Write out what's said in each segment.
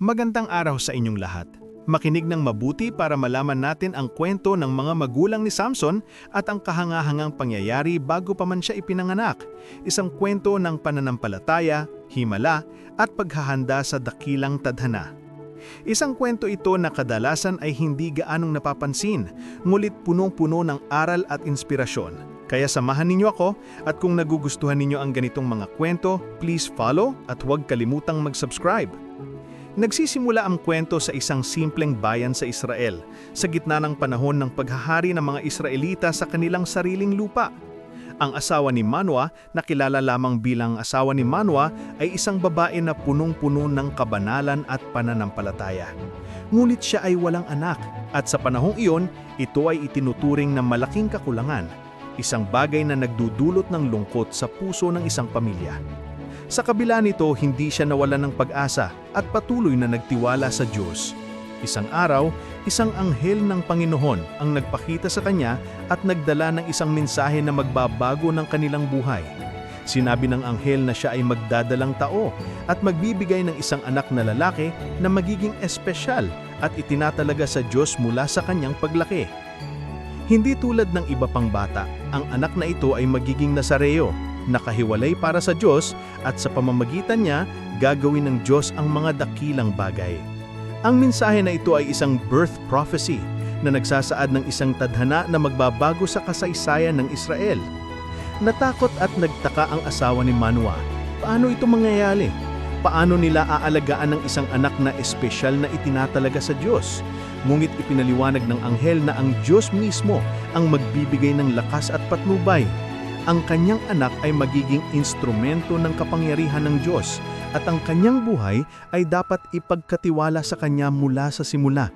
Magandang araw sa inyong lahat. Makinig ng mabuti para malaman natin ang kwento ng mga magulang ni Samson at ang kahangahangang pangyayari bago pa man siya ipinanganak. Isang kwento ng pananampalataya, himala at paghahanda sa dakilang tadhana. Isang kwento ito na kadalasan ay hindi gaanong napapansin, ngulit punong-puno ng aral at inspirasyon. Kaya samahan ninyo ako at kung nagugustuhan ninyo ang ganitong mga kwento, please follow at huwag kalimutang mag-subscribe. Nagsisimula ang kwento sa isang simpleng bayan sa Israel, sa gitna ng panahon ng paghahari ng mga Israelita sa kanilang sariling lupa. Ang asawa ni Manoah, na kilala lamang bilang asawa ni Manoah, ay isang babae na punong-puno ng kabanalan at pananampalataya. Ngunit siya ay walang anak, at sa panahong iyon, ito ay itinuturing na malaking kakulangan, isang bagay na nagdudulot ng lungkot sa puso ng isang pamilya. Sa kabila nito, hindi siya nawalan ng pag-asa at patuloy na nagtiwala sa Diyos. Isang araw, isang anghel ng Panginoon ang nagpakita sa kanya at nagdala ng isang mensahe na magbabago ng kanilang buhay. Sinabi ng anghel na siya ay magdadalang tao at magbibigay ng isang anak na lalaki na magiging espesyal at itinatalaga sa Diyos mula sa kanyang paglaki. Hindi tulad ng iba pang bata, ang anak na ito ay magiging Nazareo nakahiwalay para sa Diyos at sa pamamagitan niya gagawin ng Diyos ang mga dakilang bagay. Ang mensahe na ito ay isang birth prophecy na nagsasaad ng isang tadhana na magbabago sa kasaysayan ng Israel. Natakot at nagtaka ang asawa ni Manoah. Paano ito mangyayari? Paano nila aalagaan ng isang anak na espesyal na itinatalaga sa Diyos? Ngunit ipinaliwanag ng anghel na ang Diyos mismo ang magbibigay ng lakas at patnubay ang kanyang anak ay magiging instrumento ng kapangyarihan ng Diyos at ang kanyang buhay ay dapat ipagkatiwala sa kanya mula sa simula.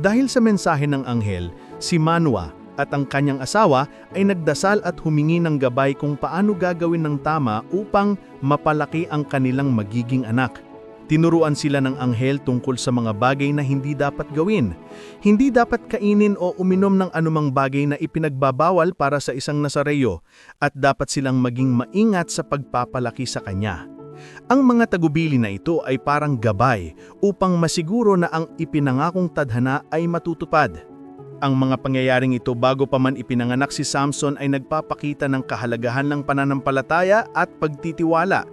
Dahil sa mensahe ng anghel, si Manoah at ang kanyang asawa ay nagdasal at humingi ng gabay kung paano gagawin ng tama upang mapalaki ang kanilang magiging anak. Tinuruan sila ng anghel tungkol sa mga bagay na hindi dapat gawin. Hindi dapat kainin o uminom ng anumang bagay na ipinagbabawal para sa isang Nasareyo at dapat silang maging maingat sa pagpapalaki sa kanya. Ang mga tagubili na ito ay parang gabay upang masiguro na ang ipinangakong tadhana ay matutupad. Ang mga pangyayaring ito bago pa man ipinanganak si Samson ay nagpapakita ng kahalagahan ng pananampalataya at pagtitiwala.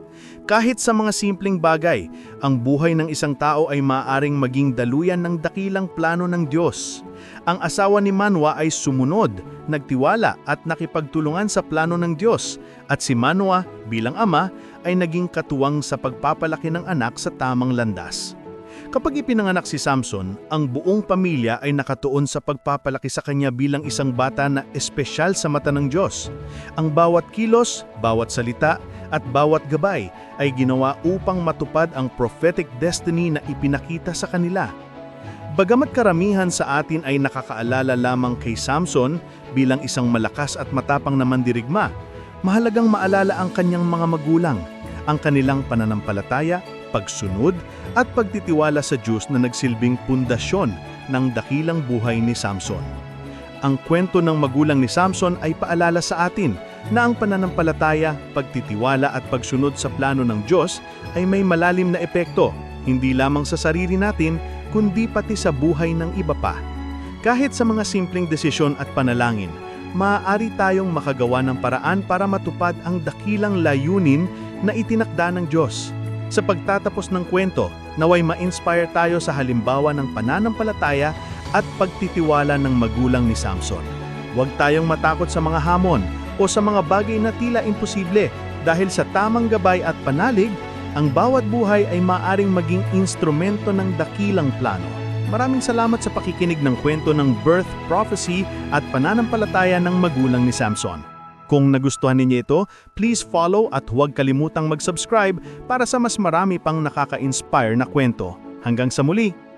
Kahit sa mga simpleng bagay, ang buhay ng isang tao ay maaaring maging daluyan ng dakilang plano ng Diyos. Ang asawa ni Manwa ay sumunod, nagtiwala at nakipagtulungan sa plano ng Diyos at si Manwa bilang ama ay naging katuwang sa pagpapalaki ng anak sa tamang landas. Kapag ipinanganak si Samson, ang buong pamilya ay nakatuon sa pagpapalaki sa kanya bilang isang bata na espesyal sa mata ng Diyos. Ang bawat kilos, bawat salita, at bawat gabay ay ginawa upang matupad ang prophetic destiny na ipinakita sa kanila. Bagamat karamihan sa atin ay nakakaalala lamang kay Samson bilang isang malakas at matapang na mandirigma, mahalagang maalala ang kanyang mga magulang, ang kanilang pananampalataya, pagsunod at pagtitiwala sa Diyos na nagsilbing pundasyon ng dakilang buhay ni Samson. Ang kwento ng magulang ni Samson ay paalala sa atin na ang pananampalataya, pagtitiwala at pagsunod sa plano ng Diyos ay may malalim na epekto, hindi lamang sa sarili natin, kundi pati sa buhay ng iba pa. Kahit sa mga simpleng desisyon at panalangin, maaari tayong makagawa ng paraan para matupad ang dakilang layunin na itinakda ng Diyos. Sa pagtatapos ng kwento, naway ma-inspire tayo sa halimbawa ng pananampalataya at pagtitiwala ng magulang ni Samson. Huwag tayong matakot sa mga hamon o sa mga bagay na tila imposible dahil sa tamang gabay at panalig, ang bawat buhay ay maaring maging instrumento ng dakilang plano. Maraming salamat sa pakikinig ng kwento ng birth, prophecy at pananampalataya ng magulang ni Samson. Kung nagustuhan ninyo ito, please follow at huwag kalimutang mag-subscribe para sa mas marami pang nakaka-inspire na kwento. Hanggang sa muli!